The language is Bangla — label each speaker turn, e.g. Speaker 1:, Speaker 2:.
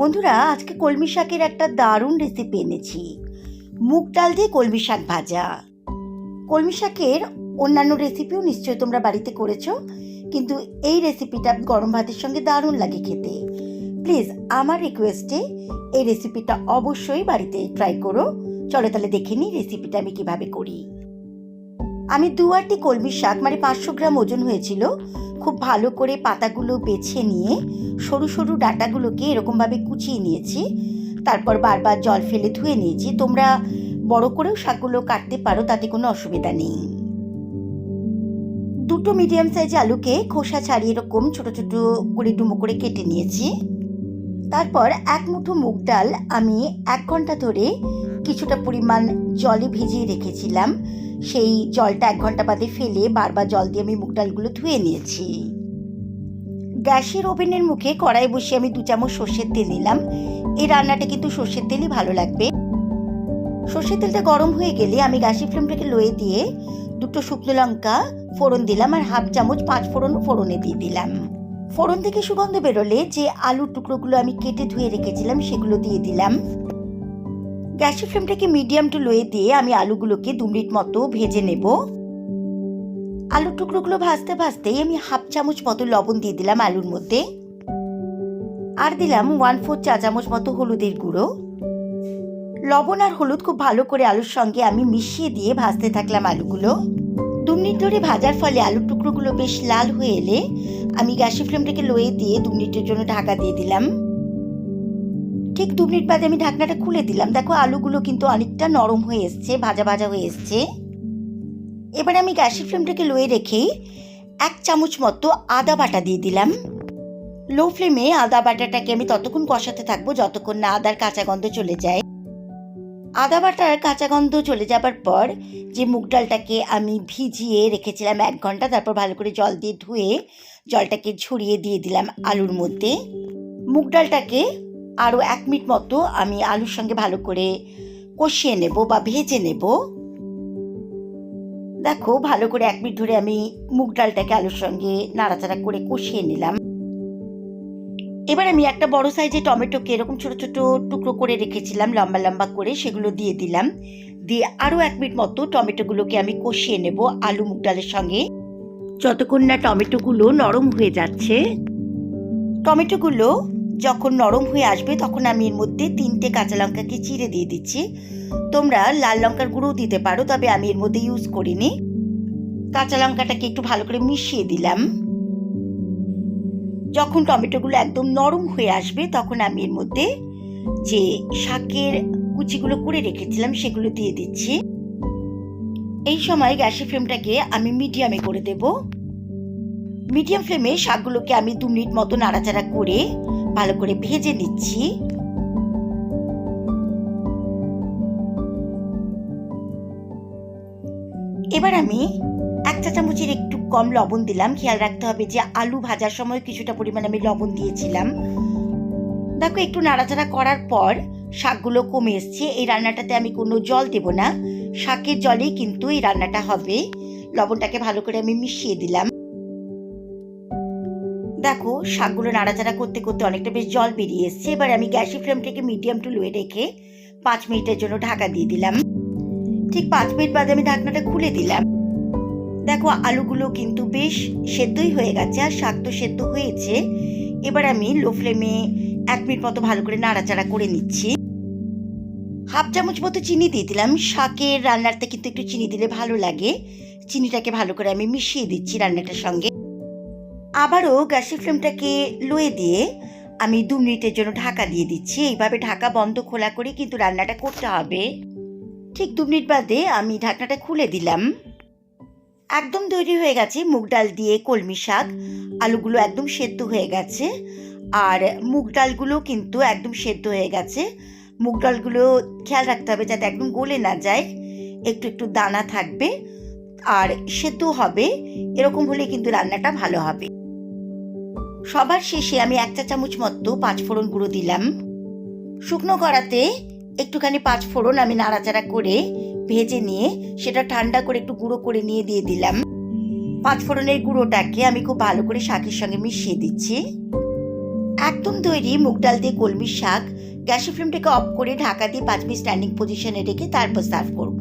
Speaker 1: বন্ধুরা, আজকে কলমি শাকের একটা দারুণ রেসিপি এনেছি। মুগ ডাল দিয়ে কলমি শাক ভাজা। কলমি শাকের অন্যান্য রেসিপিও নিশ্চয়ই তোমরা বাড়িতে করেছ, কিন্তু এই রেসিপিটা গরম ভাতের সঙ্গে দারুণ লাগে খেতে। প্লিজ আমার রিকোয়েস্টে এই রেসিপিটা অবশ্যই বাড়িতে ট্রাই করো। চলো তাহলে দেখে নিই রেসিপিটা আমি কীভাবে করি। আমি দু আটটি কলমি শাক মানে পাঁচশো গ্রাম ওজন হয়েছিল। খুব ভালো করে পাতাগুলো বেছে নিয়ে সরু সরু ডাটাগুলোকে এরকমভাবে কুচিয়ে নিয়েছি। তারপর বারবার জল ফেলে ধুয়ে নিয়েছি। তোমরা বড় করেও শাকগুলো কাটতে পারো, তাতে কোনো অসুবিধা নেই। দুটো মিডিয়াম সাইজ আলুকে খোসা ছাড়িয়ে এরকম ছোট ছোট করে ডুমো করে কেটে নিয়েছি। তারপর এক মুঠো মুগ ডাল আমি এক ঘণ্টা ধরে কিছুটা পরিমাণ জলে ভিজিয়ে রেখেছিলাম। সেই জলটা এক ঘণ্টা বাদে ফেলে বারবার জল দিয়ে আমি মুগ ডালগুলো ধুয়ে নিয়েছি। গ্যাসের ওভেনের মুখে কড়াই বসিয়ে আমি দু চামচ সর্ষের তেল নিলাম। এই রান্নাটা কিন্তু সর্ষের তেলই ভালো লাগবে। সর্ষের তেলটা গরম হয়ে গেলে আমি গ্যাসের ফ্লেমটাকে লয়ে দিয়ে দুটো শুকনো লঙ্কা ফোড়ন দিলাম আর হাফ চামচ পাঁচ ফোড়ন ফোড়নে দিয়ে দিলাম। ফোড়ন থেকে সুগন্ধ বেরোলে যে আলুর টুকরোগুলো আমি কেটে ধুয়ে রেখেছিলাম সেগুলো দিয়ে দিলাম। গ্যাসের ফ্লেমটাকে মিডিয়াম টু লোয়ে দিয়ে আমি আলুগুলোকে দু মিনিট মতো ভেজে নেব। আলুর টুকরোগুলো ভাজতে ভাজতেই আমি হাফ চামচ মতো লবণ দিয়ে দিলাম আলুর মধ্যে। আর দিলাম ওয়ান ফোর চা চামচ মতো হলুদের গুঁড়ো। লবণ আর হলুদ খুব ভালো করে আলুর সঙ্গে আমি মিশিয়ে দিয়ে ভাজতে থাকলাম আলুগুলো। দু মিনিট ধরে ভাজার ফলে আলুর টুকরোগুলো বেশ লাল হয়ে এলে আমি গ্যাসের ফ্লেমটাকে লোয়ে দিয়ে দু মিনিটের জন্য ঢাকা দিয়ে দিলাম। ঠিক দু মিনিট বাদে আমি ঢাকনাটা খুলে দিলাম। দেখো, আলুগুলো কিন্তু অনেকটা নরম হয়ে এসছে, ভাজা ভাজা হয়ে এসছে। এবার আমি গ্যাসের ফ্লেমটাকে লোয়ে রেখেই এক চামচ মতো আদা বাটা দিয়ে দিলাম। লো ফ্লেমে আদা বাটাটাকে আমি ততক্ষণ কষাতে থাকব, যতক্ষণ না আদার কাঁচা গন্ধ চলে যায়। আদা বাটার কাঁচা গন্ধ চলে যাবার পর যে মুগ ডালটাকে আমি ভিজিয়ে রেখেছিলাম এক ঘণ্টা, তারপর ভালো করে জল দিয়ে ধুয়ে জলটাকে ঝরিয়ে দিয়ে দিলাম আলুর মধ্যে। মুগ ডালটাকে আরও এক মিনিট মতো আমি আলুর সঙ্গে ভালো করে কষিয়ে নেব বা ভেজে নেব। দেখো, ভালো করে এক মিনিট ধরে আমি মুগ ডালটাকে আলুর সঙ্গে নাড়াচাড়া করে কষিয়ে নিলাম। এবার আমি একটা বড় সাইজের টমেটোকে এরকম ছোট ছোট টুকরো করে রেখেছিলাম, লম্বা লম্বা করে সেগুলো দিয়ে দিলাম। দিয়ে আরও এক মিনিট মতো টমেটোগুলোকে আমি কষিয়ে নেব আলু মুগ ডালের সঙ্গে। যতক্ষণ না টমেটোগুলো নরম হয়ে যাচ্ছে, টমেটোগুলো যখন নরম হয়ে আসবে, তখন আমি এর মধ্যে তিনটে কাঁচা লঙ্কাকে চিড়ে দিয়ে দিচ্ছি। তোমরা লাল লঙ্কার গুঁড়োও দিতে পারো, তবে আমি এর মধ্যে ইউজ করিনি। কাঁচা লঙ্কাটাকে একটু ভালো করে মিশিয়ে দিলাম। যখন টমেটোগুলো একদম নরম হয়ে আসবে, তখন আমি এর মধ্যে যে শাকের কুচিগুলো করে রেখেছিলাম, সেগুলো দিয়ে দিচ্ছি। এই সময় গ্যাসের ফ্লেমটাকে আমি মিডিয়ামে করে দেব। মিডিয়াম ফ্লেমে শাকগুলোকে আমি দু মিনিট মতো নাড়াচাড়া করে ভালো করে ভেজে নিচ্ছি। এবার আমি এক চা চামচের একটু কম লবণ দিলাম। খেয়াল রাখতে হবে যে আলু ভাজার সময় কিছুটা পরিমাণ আমি লবণ দিয়েছিলাম। দেখো, একটু নাড়াচাড়া করার পর শাকগুলো কমে এসছে। এই রান্নাটাতে আমি কোনো জল দেব না। শাকের জলেই কিন্তু এই রান্নাটা হবে। লবণটাকে ভালো করে আমি মিশিয়ে দিলাম। দেখো, শাকগুলো নাড়াচাড়া করতে করতে অনেকটা বেশ জল বেরিয়ে এসছে। এবার আমি গ্যাসের ফ্লেমটাকে মিডিয়াম টু লোয়ে রেখে পাঁচ মিনিটের জন্য ঢাকা দিয়ে দিলাম। ঠিক পাঁচ মিনিট বাদে আমি ঢাকনাটা খুলে দিলাম। দেখো, আলুগুলো কিন্তু বেশ সেদ্ধই হয়ে গেছে আর শাক তো সেদ্ধ হয়েছে। এবার আমি লো ফ্লেমে এক মিনিট মতো ভালো করে নাড়াচাড়া করে নিচ্ছি। হাফ চামচ মতো চিনি দিয়ে দিলাম। শাকের রান্নাতে কিন্তু একটু চিনি দিলে ভালো লাগে। চিনিটাকে ভালো করে আমি মিশিয়ে দিচ্ছি রান্নাটার সঙ্গে। আবারও গ্যাসের ফ্লেমটাকে লোয়ে দিয়ে আমি দু মিনিটের জন্য ঢাকা দিয়ে দিচ্ছি। এইভাবে ঢাকা বন্ধ খোলা করে কিন্তু রান্নাটা করতে হবে। ঠিক দু মিনিট বাদে আমি ঢাকনাটা খুলে দিলাম। একদম তৈরি হয়ে গেছে মুগ ডাল দিয়ে কলমি শাক। আলুগুলো একদম সেদ্ধ হয়ে গেছে। আর মুগ ডালগুলো কিন্তু একদম সেদ্ধ হয়ে গেছে। মুগ ডালগুলো খেয়াল রাখতে হবে যাতে একদম গলে না যায়। একটু একটু দানা থাকবে। আর সেদ্ধ হবে। এরকম হলে কিন্তু রান্নাটা ভালো হবে। সবার শেষে আমি এক চা চামচ মতো পাঁচ ফোড়ন গুঁড়ো দিলাম। শুকনো কড়াতে একটুখানি পাঁচ ফোড়ন আমি নাড়াচাড়া করে ভেজে নিয়ে সেটা ঠান্ডা করে একটু গুঁড়ো করে নিয়ে দিয়ে দিলাম। পাঁচ ফোড়নের গুঁড়োটাকে আমি খুব ভালো করে শাকের সঙ্গে মিশিয়ে দিচ্ছি। একদম তৈরি মুগ ডাল দিয়ে কলমির শাক, গ্যাসের ফ্লেমটাকে অফ করে ঢাকা দিয়ে পাঁচ মিনিট স্ট্যান্ডিং পজিশনে রেখে তারপর সার্ভ করব।